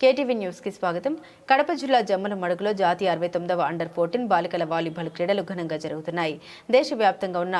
KTV న్యూస్కి స్వాగతం. కడప జిల్లా జమ్మల మడుగులో జాతీయ అరవై తొమ్మిదవ అండర్ ఫోర్టీన్ బాలికల వాలీబాల్ క్రీడలు ఘనంగా జరుగుతున్నాయి. దేశవ్యాప్తంగా ఉన్న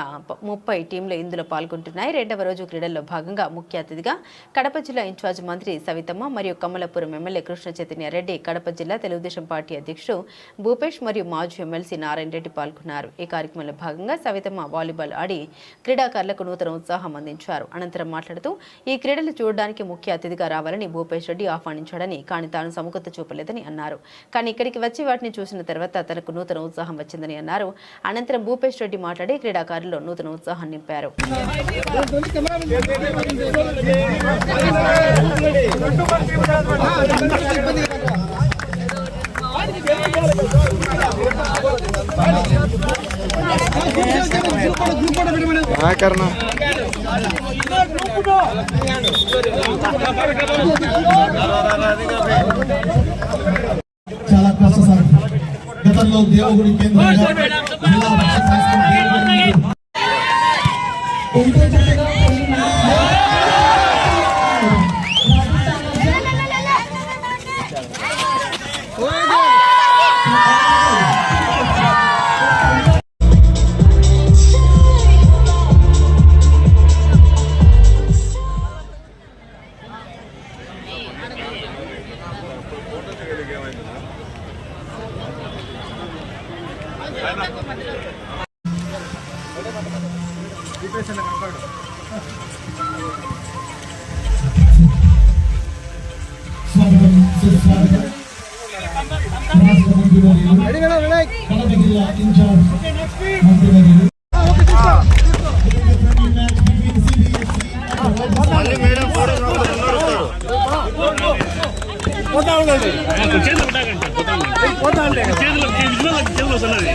ముప్పై టీంలు ఇందులో పాల్గొంటున్నాయి. రెండవ రోజు క్రీడల్లో భాగంగా ముఖ్య అతిథిగా కడప జిల్లా ఇన్ఛార్జ్ మంత్రి సవితమ్మ మరియు కమలపురం ఎమ్మెల్యే కృష్ణ చైతన్య రెడ్డి కడప జిల్లా తెలుగుదేశం పార్టీ అధ్యక్షుడు భూపేష్ మరియు మాజీ ఎమ్మెల్సీ నారాయణ రెడ్డి పాల్గొన్నారు. ఈ కార్యక్రమంలో భాగంగా సవితమ్మ వాలీబాల్ ఆడి క్రీడాకారులకు నూతన ఉత్సాహం అందించారు. అనంతరం మాట్లాడుతూ ఈ క్రీడలు చూడడానికి ముఖ్య అతిథిగా రావాలని భూపేష్ రెడ్డి ఆహ్వానించాడని కానీ తాను సముఖత చూపలేదని అన్నారు. కానీ ఇక్కడికి వచ్చి వాటిని చూసిన తర్వాత తనకు నూతన ఉత్సాహం వచ్చిందని అన్నారు. అనంతరం భూపేష్ రెడ్డి మాట్లాడి క్రీడాకారుల్లో నూతన ఉత్సాహం నింపారు. కర్ణ. చాలా కష్టసాధ్యం గతంలో దేవుడి కేంద్రంగా జిల్లా పరిషత్ హై స్కూల్ దేవుడి స్వాగతం సుస్వాగతం రాష్ట్ర మంత్రివర్యులు కడప జిల్లా ఇన్ఛార్జ్ మంత్రివర్యులు చేతులు చేతులు వస్తున్నది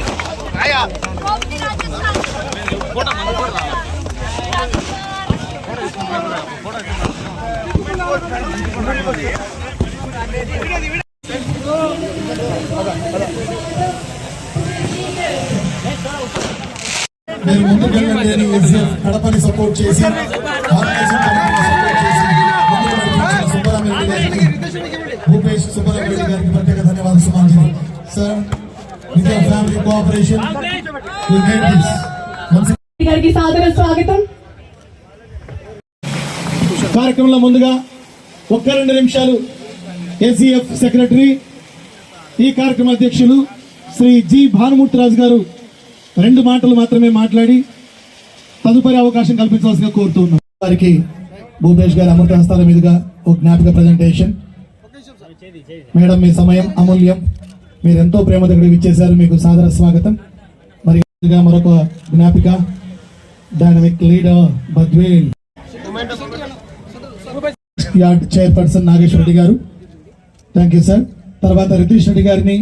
మీరు ముందు వెళ్ళండి అని ఎస్ఎఫ్ కడపని సపోర్ట్ చేసి సపోర్ట్ భూపేష్ సుబ్బరామరెడ్డి గారికి ప్రత్యేక ధన్యవాదాలు సమాజం సార్ విత్ ఫ్యామిలీ కోఆపరేషన్. గారికి సాదర స్వాగతం. కార్యక్రమంలో ముందుగా ఒక్క రెండు నిమిషాలు ఏసీఎఫ్ సెక్రటరీ ఈ కార్యక్రమ అధ్యక్షులు శ్రీ జి భానుమూర్తిరాజు గారు రెండు మాటలు మాత్రమే మాట్లాడి తదుపరి అవకాశం కల్పించవలసిగా కోరుతున్నాం. వారికి భూపేష్ గారి అమృత హస్తాల మీదుగా ఒక జ్ఞాపిక ప్రజెంటేషన్ మేడం మీ సమయం అమూల్యం. మీరు ఎంతో ప్రేమతో ఇక్కడికి ఇచ్చేశారు. మీకు సాదర స్వాగతం. మరొక జ్ఞాపిక dynamic leader Badvel. Yard chairperson Nageswara Reddy గారు. థ్యాంక్ యూ సార్ తర్వాత రితీష్ రెడ్డి గారిని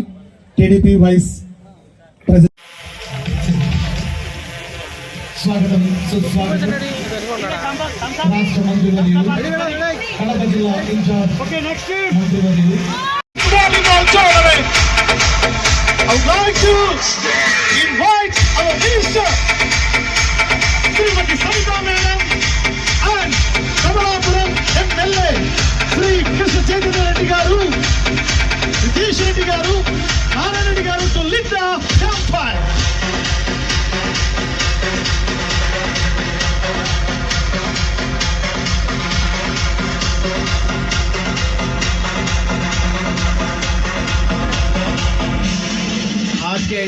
టీడీపీ వైస్ ప్రెసిడెంట్ స్వాగతం సుస్వాగతం. రాష్ట్ర మంత్రివర్యులు కడప జిల్లా ఇన్ఛార్జ్ మంత్రివర్యులు volleyball tournament. I would like to invite our minister, Srimati Savita Madam,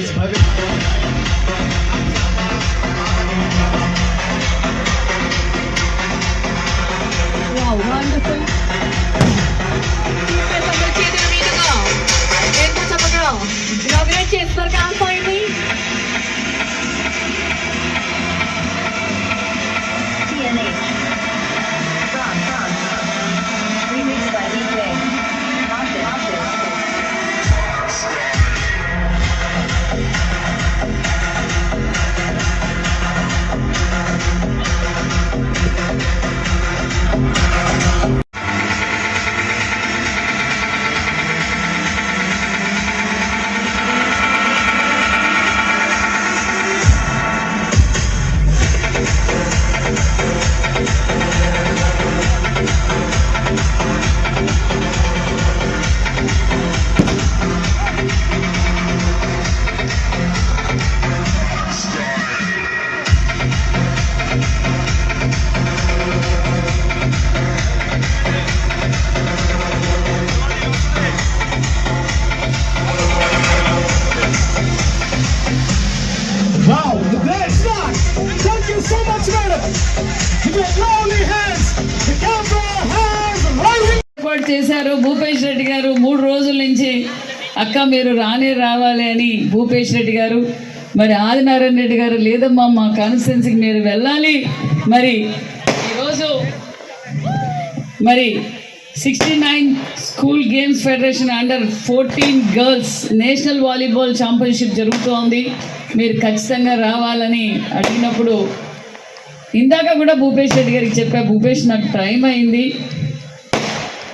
is Bhavik. Wow, wonderful. Yes, I'm going to the middle now. End to the ground. Kaka-point. చేశారు. భూపేష్ రెడ్డి గారు మూడు రోజుల నుంచి అక్క మీరు రానే రావాలి అని భూపేష్ రెడ్డి గారు మరి ఆదినారాయణ రెడ్డి గారు లేదమ్మా మా కాన్స్టిట్యున్సీకి మీరు వెళ్ళాలి. మరి ఈరోజు మరి sixty nine school games federation under fourteen girls national volleyball championship జరుగుతోంది. మీరు ఖచ్చితంగా రావాలని అడిగినప్పుడు ఇందాక కూడా భూపేష్ రెడ్డి గారికి చెప్పా భూపేష్ నాకు టైం అయింది.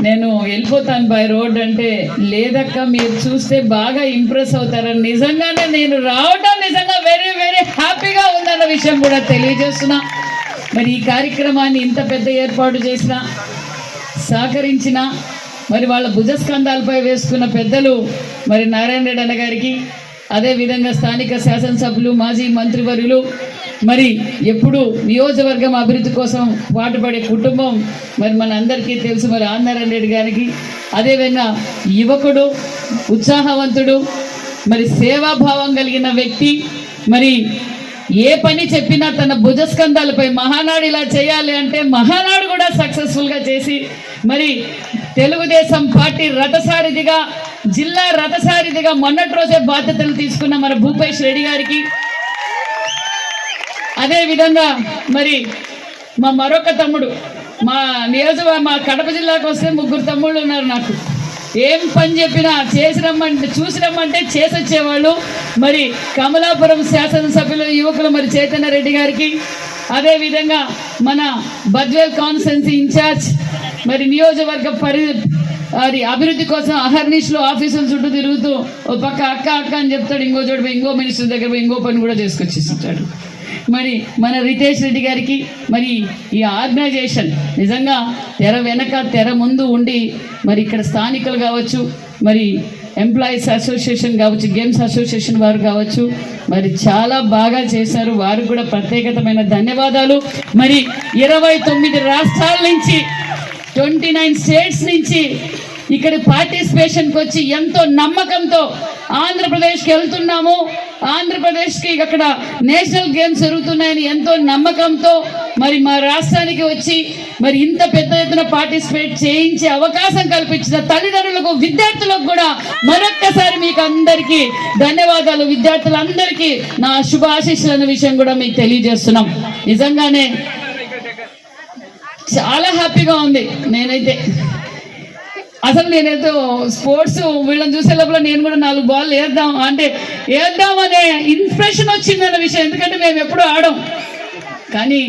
నేను వెళ్ళిపోతాను బై రోడ్ అంటే లేదక్క మీరు చూస్తే బాగా ఇంప్రెస్ అవుతారని నిజంగానే నేను రావడం నిజంగా వెరీ వెరీ హ్యాపీగా ఉందన్న విషయం కూడా తెలియజేస్తున్నా. మరి ఈ కార్యక్రమాన్ని ఇంత పెద్ద ఏర్పాటు చేసిన సహకరించిన మరి వాళ్ళ భుజస్కంధాలపై వేసుకున్న పెద్దలు మరి నారాయణ రెడ్డి అన్న గారికి అదేవిధంగా స్థానిక శాసనసభ్యులు మాజీ మంత్రివర్యులు మరి ఎప్పుడు నియోజకవర్గం అభివృద్ధి కోసం పాటుపడే కుటుంబం మరి మన అందరికీ తెలుసు. మరి ఆంధ్రారాయణ రెడ్డి గారికి అదేవిధంగా యువకుడు ఉత్సాహవంతుడు మరి సేవాభావం కలిగిన వ్యక్తి. మరి ఏ పని చెప్పినా తన భుజస్కంధాలపై మహానాడు ఇలా చేయాలి అంటే మహానాడు కూడా సక్సెస్ఫుల్గా చేసి మరి తెలుగుదేశం పార్టీ రథసారిధిగా జిల్లా రథసారిధిగా మొన్నటి రోజే బాధ్యతలు తీసుకున్న మన భూపేష్ రెడ్డి గారికి అదే విధంగా మరి మా మరొక తమ్ముడు మా నియోజకవర్గ మా కడప జిల్లాకు వస్తే ముగ్గురు తమ్ముళ్ళు ఉన్నారు నాకు. ఏం పని చెప్పినా చేసి రమ్మంటే చూసి రమ్మంటే చేసొచ్చేవాళ్ళు. మరి కమలాపురం శాసనసభ్యులు యువకులు మరి చైతన్య రెడ్డి గారికి. అదేవిధంగా మన బద్వేల్ కాన్స్టెన్సీ ఇన్ఛార్జ్ మరి నియోజకవర్గ పరి అది అభివృద్ధి కోసం అహర్నిష్లో ఆఫీసుల చుట్టూ తిరుగుతూ ఓ పక్క అక్క అక్క అని చెప్తాడు ఇంకో చోటు పోయి ఇంకో మినిస్టర్ దగ్గర పోయి ఇంకో పని కూడా చేసుకొచ్చేస్తుంటాడు మరి మన రితేష్ రెడ్డి గారికి మరి ఈ ఆర్గనైజేషన్ నిజంగా తెర వెనక తెర ముందు ఉండి మరి ఇక్కడ స్థానికులు కావచ్చు మరి ఎంప్లాయీస్ అసోసియేషన్ కావచ్చు గేమ్స్ అసోసియేషన్ వారు కావచ్చు మరి చాలా బాగా చేశారు. వారు కూడా ప్రత్యేకతమైన ధన్యవాదాలు. మరి ఇరవై తొమ్మిది రాష్ట్రాల నుంచి ట్వంటీ నైన్ స్టేట్స్ నుంచి ఇక్కడ పార్టిసిపేషన్కి వచ్చి ఎంతో నమ్మకంతో ఆంధ్రప్రదేశ్కి వెళ్తున్నాము. ఆంధ్రప్రదేశ్కి అక్కడ నేషనల్ గేమ్స్ జరుగుతున్నాయని ఎంతో నమ్మకంతో మరి మా రాష్ట్రానికి వచ్చి మరి ఇంత పెద్ద ఎత్తున పార్టిసిపేట్ చేయించే అవకాశం కల్పించిన తల్లిదండ్రులకు విద్యార్థులకు కూడా మరొక్కసారి మీకు అందరికీ ధన్యవాదాలు. విద్యార్థులందరికీ నా శుభాశీస్సులు అన్న విషయం కూడా మీకు తెలియజేస్తున్నాం. నిజంగానే చాలా హ్యాపీగా ఉంది. నేనైతే అసలు నేనైతే స్పోర్ట్స్ వీళ్ళని చూసే లోపల నేను కూడా నాలుగు బాల్ వేద్దాం అంటే వేద్దాం అనే ఇన్స్పిరేషన్ వచ్చిందన్న విషయం. ఎందుకంటే మేము ఎప్పుడూ ఆడం. కానీ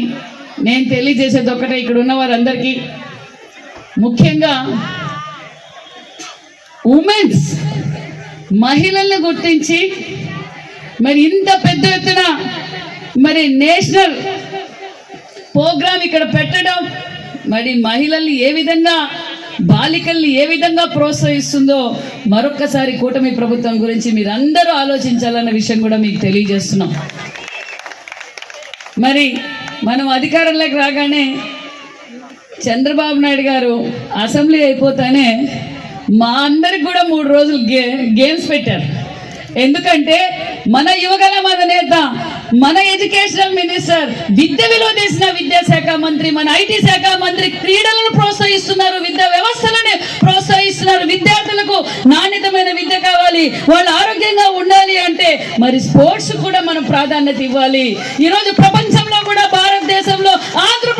నేను తెలియజేసేది ఒకటే ఇక్కడ ఉన్న వారందరికీ. ముఖ్యంగా ఉమెన్స్ మహిళల్ని గుర్తించి మరి ఇంత పెద్ద ఎత్తున మరి నేషనల్ ప్రోగ్రామ్ ఇక్కడ పెట్టడం మరి మహిళల్ని ఏ విధంగా బాలికల్ని ఏ విధంగా ప్రోత్సహిస్తుందో మరొక్కసారి కూటమి ప్రభుత్వం గురించి మీరందరూ ఆలోచించాలన్న విషయం కూడా మీకు తెలియజేస్తున్నాం. మరి మనం అధికారంలోకి రాగానే చంద్రబాబు నాయుడు గారు అసెంబ్లీ అయిపోతానే మా అందరికి కూడా మూడు రోజులు గే గేమ్స్ పెట్టారు. ఎందుకంటే మన యువగల మదనేత మన ఎడ్యుకేషనల్ మినిస్టర్ విద్య విలువ చేసిన విద్యాశాఖ మంత్రి మన ఐటీ శాఖ మంత్రి క్రీడలను ప్రోత్సహిస్తున్నారు విద్యా వ్యవస్థలను ప్రోత్సహిస్తున్నారు. విద్యార్థులకు నాణ్యతమైన విద్య కావాలి వాళ్ళు ఆరోగ్యంగా ఉండాలి అంటే మరి స్పోర్ట్స్ కూడా మనం ప్రాధాన్యత ఇవ్వాలి. ఈరోజు ప్రపంచంలో కూడా భారతదేశంలో ఆంధ్ర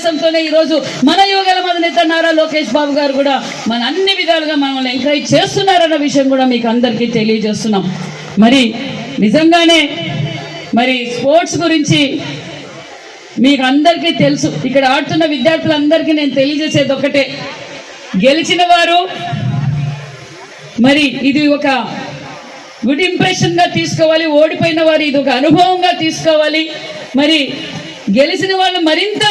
ఉద్దేశంతోనే ఈరోజు మన యువగల మన నేత నారా లోకేష్ బాబు గారు కూడా మన అన్ని విధాలుగా మనల్ని ఎంకరేజ్ చేస్తున్నారన్న విషయం కూడా మీకు అందరికీ తెలియజేస్తున్నాం. మరి నిజంగానే మరి స్పోర్ట్స్ గురించి మీకు అందరికీ తెలుసు. ఇక్కడ ఆడుతున్న విద్యార్థులందరికీ నేను తెలియజేసేది ఒకటే గెలిచిన వారు మరి ఇది ఒక గుడ్ ఇంప్రెషన్గా తీసుకోవాలి. ఓడిపోయిన వారు ఇది ఒక అనుభవంగా తీసుకోవాలి. మరి గెలిచిన వాళ్ళు మరింత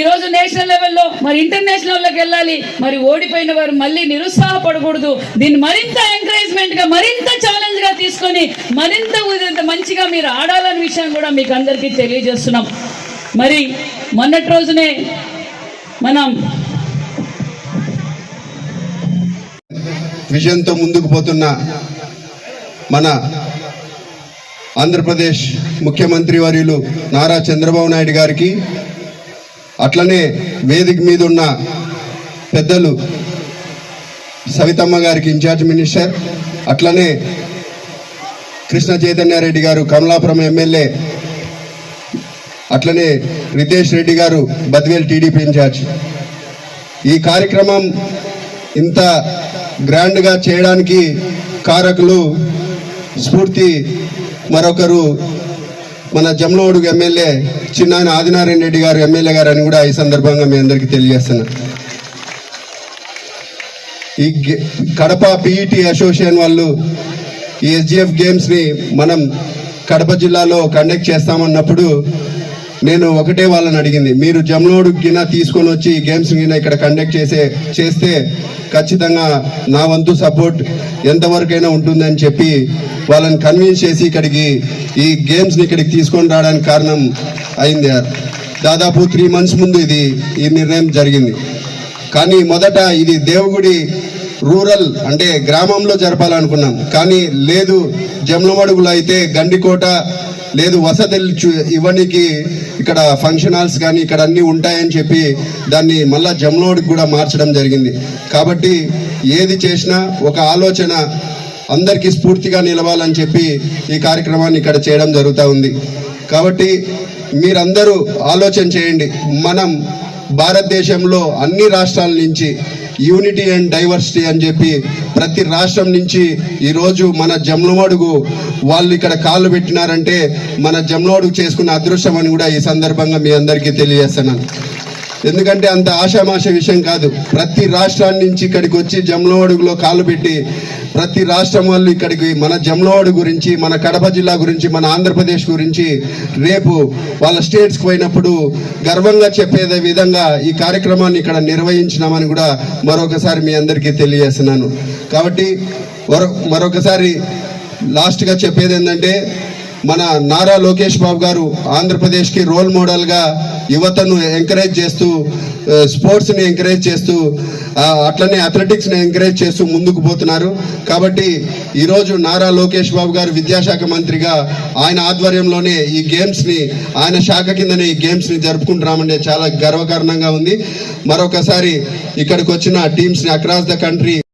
ఈరోజు నేషనల్ లెవెల్లో మరి ఇంటర్నేషనల్లోకి వెళ్ళాలి. మరి ఓడిపోయిన వారు మళ్ళీ నిరుత్సాహపడకూడదు. దీన్ని మరింత ఎంకరేజ్మెంట్గా మరింత ఛాలెంజ్గా తీసుకొని మరింత మంచిగా మీరు ఆడాలనే విషయం కూడా మీకు అందరికీ తెలియజేస్తున్నాం. మరి మొన్నటి రోజునే మనం విజయంతో ముందుకు పోతున్న మన ఆంధ్రప్రదేశ్ ముఖ్యమంత్రి వర్యులు నారా చంద్రబాబు నాయుడు గారికి అట్లనే వేదిక మీద ఉన్న పెద్దలు సవితమ్మ గారికి ఇన్ఛార్జ్ మినిస్టర్ అట్లనే కృష్ణ చైతన్యారెడ్డి గారు కమలాపురం ఎమ్మెల్యే అట్లనే రితేష్ రెడ్డి గారు బద్వేల్ టీడీపీ ఇన్ఛార్జ్. ఈ కార్యక్రమం ఇంత గ్రాండ్గా చేయడానికి కారకులు స్ఫూర్తి మరొకరు మన జమ్లవాడు ఎమ్మెల్యే చిన్నాయన ఆదినారాయణ రెడ్డి గారు ఎమ్మెల్యే గారు అని కూడా ఈ సందర్భంగా మీ అందరికీ తెలియజేస్తున్నా. ఈ గే- కడప పిఈటి అసోసియేషన్ వాళ్ళు ఈ ఎస్జిఎఫ్ గేమ్స్ని మనం కడప జిల్లాలో కండక్ట్ చేస్తామన్నప్పుడు నేను ఒకటే వాళ్ళని అడిగింది. మీరు జమ్లోడు గిన తీసుకొని వచ్చి ఈ గేమ్స్ గిన ఇక్కడ కండక్ట్ చేసే చేస్తే ఖచ్చితంగా నా వంతు సపోర్ట్ ఎంతవరకైనా ఉంటుందని చెప్పి వాళ్ళని కన్విన్స్ చేసి ఇక్కడికి ఈ గేమ్స్ని ఇక్కడికి తీసుకొని రావడానికి కారణం అయింది దాదాపు త్రీ మంత్స్ ముందు ఇది ఈ నిర్ణయం జరిగింది. కానీ మొదట ఇది దేవుగుడి రూరల్ అంటే గ్రామంలో జరపాలనుకున్నాం. కానీ లేదు జమ్లమడుగులో అయితే గండికోట లేదు వసతులు చూ- ఇవ్వడానికి ఇక్కడ ఫంక్షన్ హాల్స్ కానీ ఇక్కడ అన్నీ ఉంటాయని చెప్పి దాన్ని మళ్ళా జమ్లోడికి కూడా మార్చడం జరిగింది. కాబట్టి ఏది చేసినా ఒక ఆలోచన అందరికీ స్ఫూర్తిగా నిలవాలని చెప్పి ఈ కార్యక్రమాన్ని ఇక్కడ చేయడం జరుగుతూ ఉంది. కాబట్టి మీరందరూ ఆలోచన చేయండి. మనం భారతదేశంలో అన్ని రాష్ట్రాల నుంచి యూనిటీ అండ్ డైవర్సిటీ అని చెప్పి ప్రతి రాష్ట్రం నుంచి ఈరోజు మన జమ్లమడుగు వాళ్ళు ఇక్కడ కాళ్ళు పెట్టినారంటే మన జమ్లమడుగు చేసుకున్న అదృష్టం అని కూడా ఈ సందర్భంగా మీ అందరికీ తెలియజేస్తున్నాను. ఎందుకంటే అంత ఆషామాష విషయం కాదు. ప్రతి రాష్ట్రాన్ని నుంచి ఇక్కడికి వచ్చి జమ్లవాడుగులో కాళ్ళు పెట్టి ప్రతి రాష్ట్రం వాళ్ళు ఇక్కడికి మన జమ్లవాడు గురించి మన కడప జిల్లా గురించి మన ఆంధ్రప్రదేశ్ గురించి రేపు వాళ్ళ స్టేట్స్కి పోయినప్పుడు గర్వంగా చెప్పేదే విధంగా ఈ కార్యక్రమాన్ని ఇక్కడ నిర్వహించినామని కూడా మరొకసారి మీ అందరికీ తెలియజేస్తున్నాను. కాబట్టి మరొ మరొకసారి లాస్ట్గా చెప్పేది ఏంటంటే మన నారా లోకేష్ బాబు గారు ఆంధ్రప్రదేశ్కి రోల్ మోడల్గా యువతను ఎంకరేజ్ చేస్తూ స్పోర్ట్స్ని ఎంకరేజ్ చేస్తూ అట్లనే అథ్లెటిక్స్ని ఎంకరేజ్ చేస్తూ ముందుకు పోతున్నారు. కాబట్టి ఈరోజు నారా లోకేష్ బాబు గారు విద్యాశాఖ మంత్రిగా ఆయన ఆధ్వర్యంలోనే ఈ గేమ్స్ని ఆయన శాఖ కిందనే ఈ గేమ్స్ని జరుపుకుంటున్నామంటే చాలా గర్వకారణంగా ఉంది. మరొకసారి ఇక్కడికి వచ్చిన టీమ్స్ని అక్రాస్ ద కంట్రీ